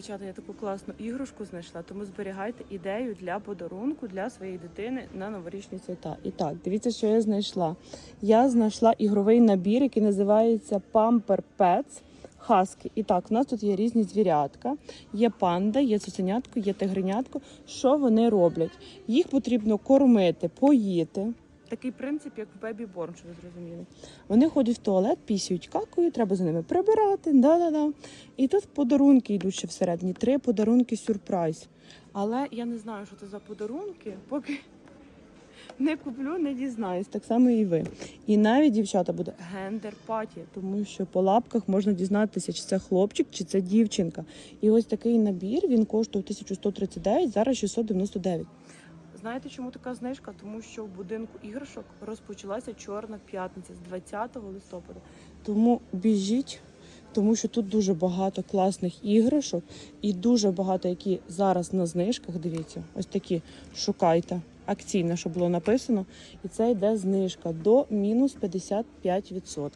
Дівчата, я таку класну іграшку знайшла, тому зберігайте ідею для подарунку для своєї дитини на новорічні свята. І так, дивіться, що я знайшла. Я знайшла ігровий набір, який називається Pamper Pets Husky. І так, у нас тут є різні звірятка. Є панда, є цуценятко, є тигренятко. Що вони роблять? Їх потрібно кормити, поїти. Такий принцип, як в Бебі Борн, що ви зрозуміли. Вони ходять в туалет, пісюють, какають, треба за ними прибирати. Да-да-да. І тут подарунки йдуть ще всередині. Три подарунки сюрприз. Але я не знаю, що це за подарунки, поки не куплю, не дізнаюсь. Так само і ви. І навіть дівчата буде гендер паті, тому що по лапках можна дізнатися, чи це хлопчик, чи це дівчинка. І ось такий набір він коштує 1139, зараз 699. Знаєте, чому така знижка? Тому що в будинку іграшок розпочалася Чорна п'ятниця з 20 листопада. Тому біжіть, тому що тут дуже багато класних іграшок і дуже багато, які зараз на знижках. Дивіться, ось такі шукайте. Акційне, що було написано, і це йде знижка до мінус 55%.